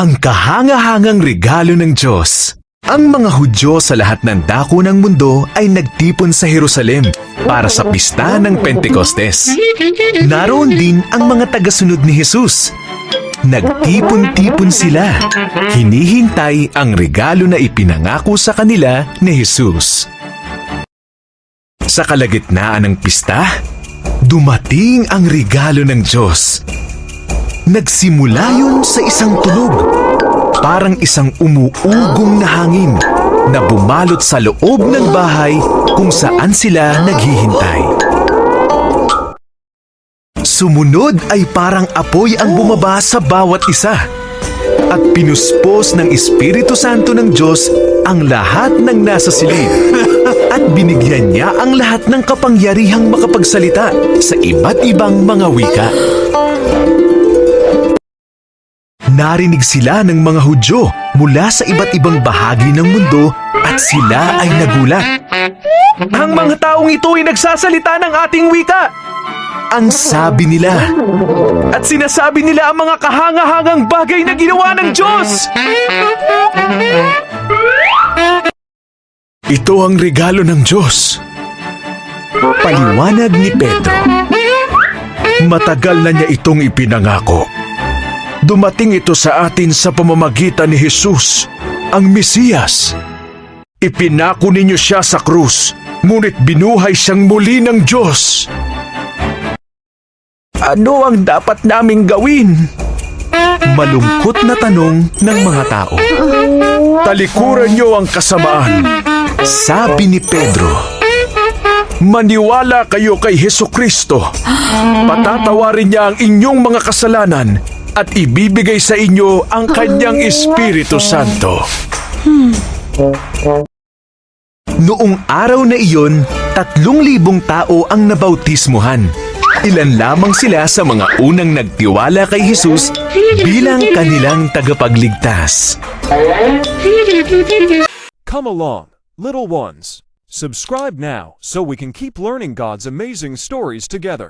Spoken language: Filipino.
Ang kahangahangang regalo ng Diyos. Ang mga Hudyo sa lahat ng dako ng mundo ay nagtipon sa Jerusalem para sa pista ng Pentecostes. Naroon din ang mga tagasunod ni Jesus. Nagtipon-tipon sila. Hinihintay ang regalo na ipinangako sa kanila ni Jesus. Sa kalagitnaan ng pista, dumating ang regalo ng Diyos. Nagsimula yun sa isang tunog. Parang isang umuugong na hangin na bumalot sa loob ng bahay kung saan sila naghihintay. Sumunod ay parang apoy ang bumaba sa bawat isa. At pinuspos ng Espiritu Santo ng Diyos ang lahat ng nasa silid. At binigyan niya ang lahat ng kapangyarihang makapagsalita sa iba't ibang mga wika. Narinig sila ng mga Hudyo mula sa iba't ibang bahagi ng mundo at sila ay nagulat. Ang mga taong ito ay nagsasalita ng ating wika. Ang sabi nila. At sinasabi nila ang mga kahangahangang bagay na ginawa ng Diyos. Ito ang regalo ng Diyos. Paliwanag ni Pedro. Matagal na niya itong ipinangako. Dumating ito sa atin sa pamamagitan ni Jesus, ang Mesiyas. Ipinako ninyo siya sa krus, ngunit binuhay siyang muli ng Diyos. Ano ang dapat naming gawin? Malungkot na tanong ng mga tao. Talikuran niyo ang kasamaan. Sabi ni Pedro. Maniwala kayo kay Heso Kristo. Patatawarin niya ang inyong mga kasalanan at ibibigay sa inyo ang kanyang Espiritu Santo. Noong araw na iyon, tatlong libong tao ang nabautismuhan. Ilan lamang sila sa mga unang nagtiwala kay Jesus bilang kanilang tagapagligtas. Come along, little ones. Subscribe now so we can keep learning God's amazing stories together.